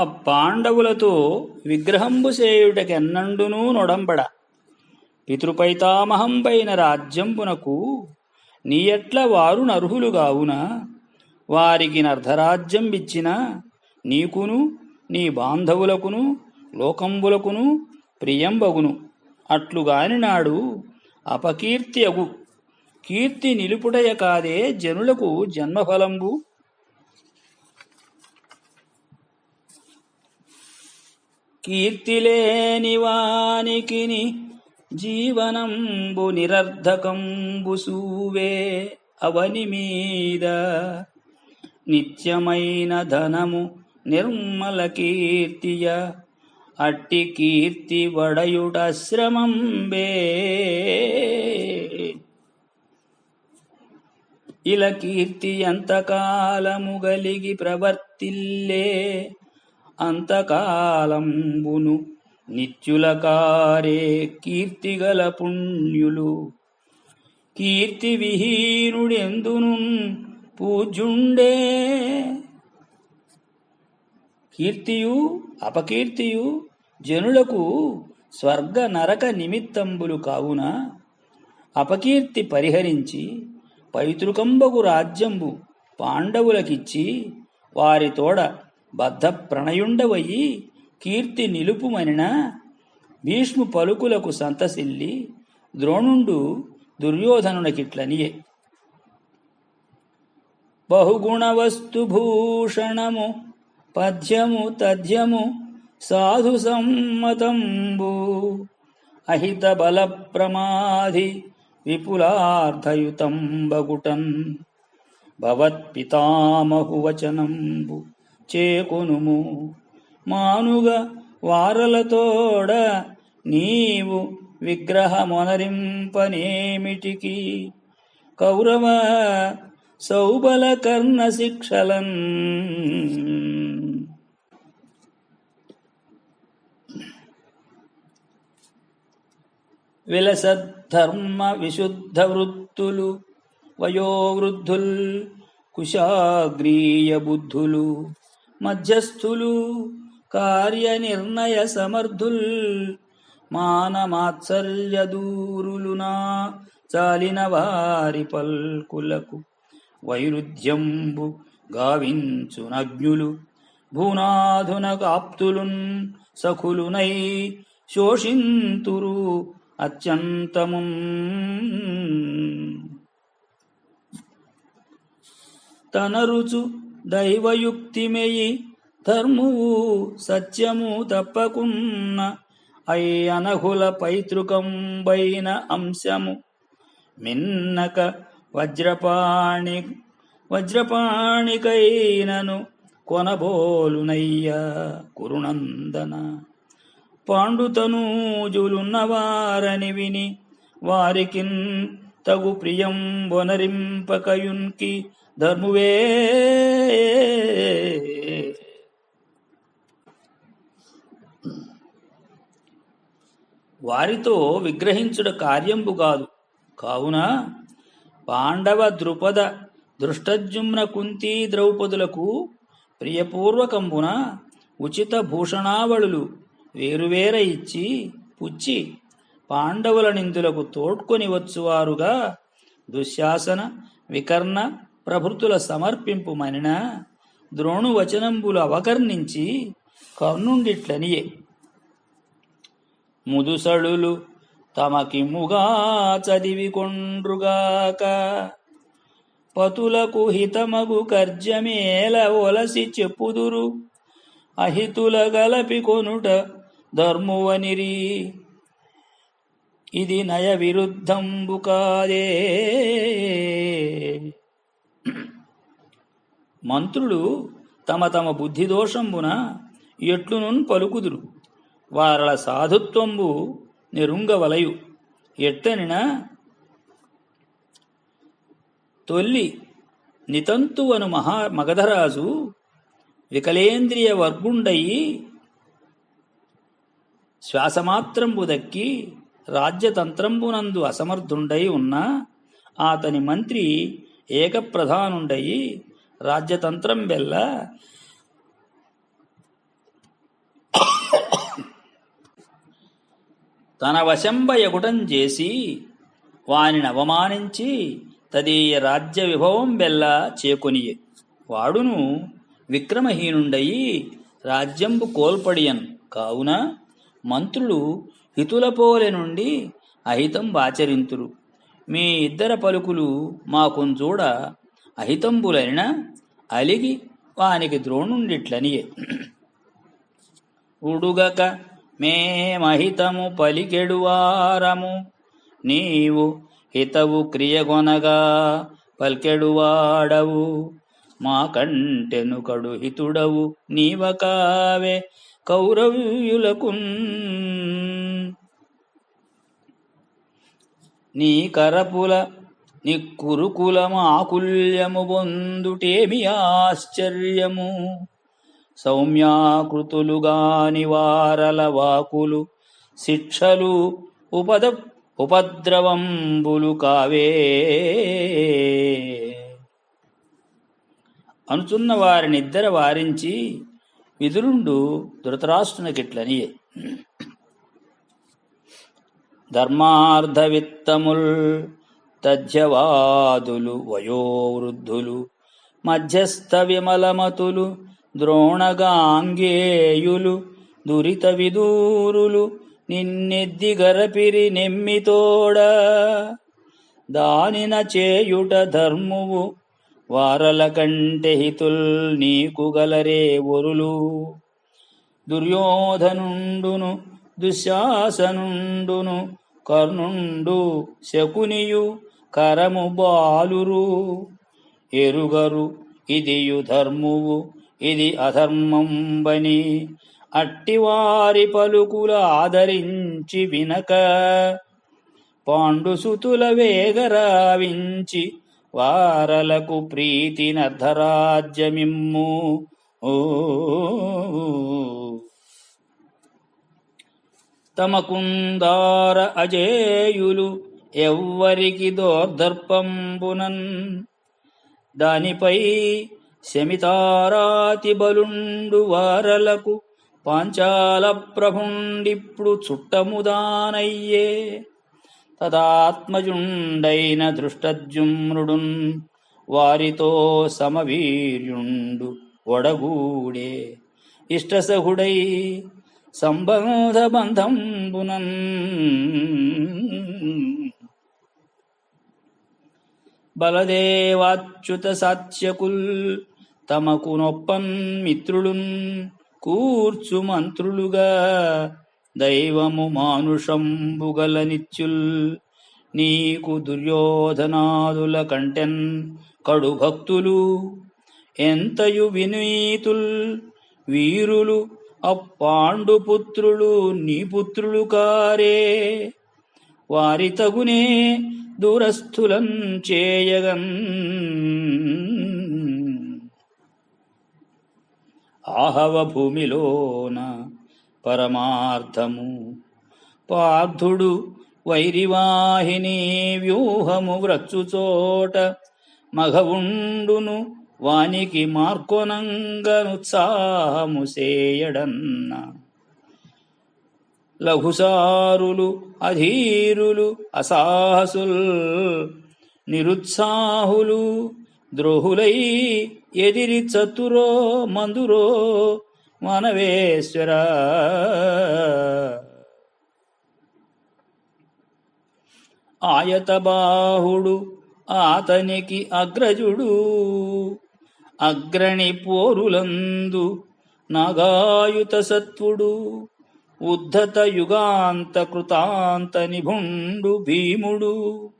ఆ పాండవులతో విగ్రహంబు చేయుటకెన్నండునూ నొడంబడ. పితృపైతామహంపైన రాజ్యంబునకు నీయట్ల వారు నర్హులుగావున వారికి నర్ధరాజ్యం ఇచ్చిన నీకును నీ బాంధవులకును లోకంబులకును ప్రియంబగును. అట్లుగాని నాడు అపకీర్తి అగు. కీర్తి నిలుపుటయ కాదే జనులకు జన్మఫలంబు. కీర్తిలేని వానికిని జీవనంబు నిరర్ధకంబు సూవే అవని మీద నిత్యమైన ధనము నిర్మల కీర్తియ అట్టి కీర్తి వడయుడశ్రమంబే ఇలా కీర్తి ఎంతకాలము గలిగి ప్రవర్తిల్లే అంతకాలంబును నిత్యుల కారే కీర్తిగల పుణ్యులు. కీర్తి విహీనుడెందును పూజ్యుండే? కీర్తియు అపకీర్తియు జనులకు స్వర్గ నరక నిమిత్తంబులు కావున అపకీర్తి పరిహరించి పైతృకంబగు రాజ్యంబు పాండవులకిచ్చి వారి తోడ బద్ధ ప్రణయుండవయి కీర్తి నిలుపుమనిన భీష్ము పలుకులకు సంతసిల్లి ద్రోణుండు దుర్యోధనునకిట్లనియే. బహుగుణ భూషణము పద్యము తథ్యము సాధు సమ్మతంబు. అహిత బల ప్రమాధి విపులార్థయుతం బగుటన్ పితామహువచనంబు చేకొనుము. మానుగ వారలతోడ నీవు విగ్రహమొనరింపనేమిటికి? కౌరవ సౌబల కర్ణ శిక్షలన్. విలసద్ధర్మ విశుద్ధ వృత్తులు వయోవృద్ధుల్ కుశాగ్రీయ బుద్ధులు. మధ్యస్థులు కార్యనిర్ణయ సమర్థుల్ మానమాత్సర్యదూరులునా చాలిన వారి పల్కులకు వైరుధ్యంబు గావించునగ్నులు భూనాధున కాప్తులున్ సఖులునై శోషింతురు అత్యంతము తనరుచు దైవయుక్తిమెయి ధర్మువు సత్యము తప్పకున్న అయ్యనహుల పైతృకంబైన అంశము. మిన్నక వజ్రపాణి వజ్రపాణికైనను కొనబోలునయ్యా కురునందన. పాండుతనూజులున్నవారని విని వారికిన్ తగు ప్రియం వనరింపకయున్కి ధర్మువే. వారితో విగ్రహించుట కార్యంబు కాదు. కావున పాండవ ద్రుపద దృష్టజుమ్న కుంతి ద్రౌపదులకు ప్రియపూర్వకంబున ఉచిత భూషణావళులు వేరువేర ఇచ్చి పుచ్చి పాండవుల నిందులకు తోడ్కొని వచ్చువారుగా దుశ్శాసన వికర్ణ ప్రభృతుల సమర్పింపు మనిన ద్రోణు వచనంబులు అవకర్ణించి కర్ణుండిట్లనియే. ముదుసళులు తమకిమ్ముగా చదివి కొండ్రుగాక పతులకు హితమగు కర్జమేల ఒలసి చెప్పుదురు. అహితుల గలపి కొనుట ధర్మువనిరి. ఇది నయ విరుద్ధంబు కాదే. మంత్రులు తమ తమ బుద్ధి దోషంబున ఎట్లునున్ పలుకుదురు. వారల సాధుత్వంబు నిరుంగవలయు. ఎట్టనిన తొల్లి నితంతువను మహా మగధరాజు వికలేంద్రియ వర్గుండయి శ్వాసమాత్రంబు దక్కి రాజ్యతంత్రంబునందు అసమర్థుండై ఉన్న అతని మంత్రి ఏక ప్రధానుండయి రాజ్యతంత్రం వెళ్ళ తన వశంబయకుటం చేసి వాని అవమానించి తదీయ రాజ్య విభవం వెల్ల చేకొనియే వాడును విక్రమహీనుండయి రాజ్యంబు కోల్పడియన్. కావున మంత్రులు హితులపోలె నుండి అహితం వాచరింతురు. మీ ఇద్దర పలుకులు మాకుంచూడ అహితంబులైన అలిగి వానికి ద్రోణుండిట్లనియే. ఉడుగక మేమహితము పలికెడువారము నీవు హితవు క్రియగొనగా పలికెడువాడవు మా కంటెనుకడు హితుడవు నీవ కావే కౌరవ్యులకు నీ కరపుల నీ కురుకులము ఆకుల్యము బొందుటేమి ఆశ్చర్యము. సౌమ్యాకృతులుగాని వారల వాకులు శిక్షలు ఉపద ఉపద్రవంబులు కావే. అనుచున్న వారినిద్దర వారించి విదురుండు ధృతరాష్ట్రునకిట్లనియే ధర్మార్థవిత్తముల్ తథ్యవాదులు వయోవృద్ధులు మధ్యస్థ విమలమతులు ద్రోణగాంగేయులు దురిత విదూరులు నిన్నెద్ది గరపిరి నెమ్మితోడ. దానిన చేయుట ధర్మువు వారల కంటే హితుల్ నీకు గలరే ఒరులు. దుర్యోధనుండును దుశ్శాసనుండును కర్ణుండు శకునియు కరము బాలురు. ఎరుగరు ఇదియు ధర్మువు ఇది అధర్మంబని అట్టివారి పలుకుల ఆదరించి వినక. పాండుసుతుల వేగరావించి వారలకు ప్రీతి నర్ధరాజ్యమిమ్ము. ఓ తమకుందార అజేయులు ఎవ్వరికి దోర్దర్పంబునన్. దానిపై శమితారాతి బలుండు వారలకు పాంచాల ప్రభుండిప్పుడు చుట్టముదానయ్యే. తదాత్మజుండైన దృష్టజుమ్రుడున్ వారితో సమవీర్యుండు ఒడగూడే ఇష్టసహుడై సంబంధ బంధంబునన్ బలదేవాచ్యుత సాత్యకుల్ తమకు నొప్పన్ మిత్రులున్ కూర్చు మంత్రులుగా దైవము మానుషంబుగల నిత్యుల్ నీకు దుర్యోధనాదుల కంటెన్ కడు భక్తులు ఎంతయు వినీతుల్ వీరులు అప్పాండుపుత్రులు నీ పుత్రులు కారే వారి తగునే దూరస్థులం చేయగన్. ఆహవ భూమిలోన పరమార్థము. పార్థుడు వైరివాహిని వ్యూహము వ్రచ్చుచోట మఘవుండును వానికి మార్కొనంగనుత్సాహము సేయడన్న. లఘుసారులు అధీరులు అసాహసుల్ నిరుత్సాహులు ద్రోహులై ఎదిరి చతురో మందురో మనవేశ్వర. ఆయతబాహుడు ఆతనికి అగ్రజుడు అగ్రణి పోరులందు నాగాయుత సత్వుడు ఉద్ధత యుగాంత కృతాంత నిభుండు భీముడు.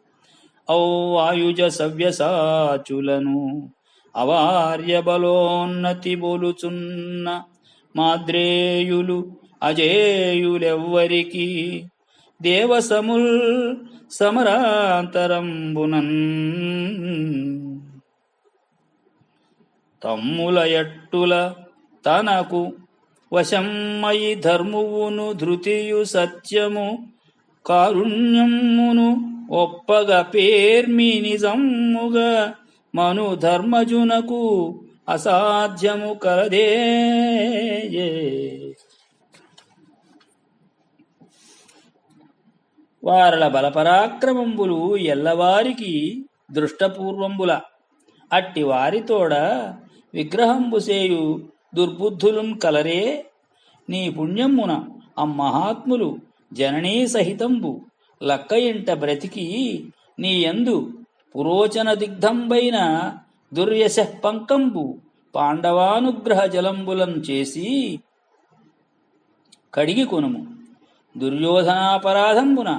ఔవాయుజ సవ్యసాచులను అవార్య బలోన్నతి బోలుచున్న మాద్రేయులు అజేయులెవ్వరికి దేవసముల్ సమరాంతరంబునన్. తమ్ముల ఎట్టుల తనకు వశమ్మయి ధర్మువును ధృతియు సత్యము కారుణ్యమును ఒప్పగ పేర్మి నిజమ్ముగా మను ధర్మజునకు అసాధ్యము కలదే. వారల బలపరాక్రమంబులు ఎల్లవారికి దృష్టపూర్వంబుల. అట్టి వారితోడ విగ్రహంబుసేయు దుర్బుద్ధులున్ కలరే నీ పుణ్యమ్మున అమ్మహాత్ములు జననీ సహితంబు లక్క ఇంట బ్రతికి నీ యందు పురోచన దిగ్ధంబైన దుర్యశ పంకంబు పాండవానుగ్రహ జలంబులం చేసి కడిగి కొనుము. దుర్యోధనాపరాధంబున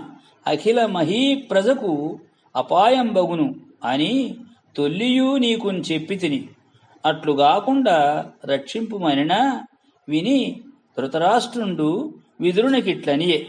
అఖిల మహీ ప్రజకు అపాయంబగును అని తొల్లియూ నీకున్ చెప్పి తిని అట్లుగాకుండా రక్షింపుమనినా విని ధృతరాష్ట్రుండు విదురునికిట్లనియే.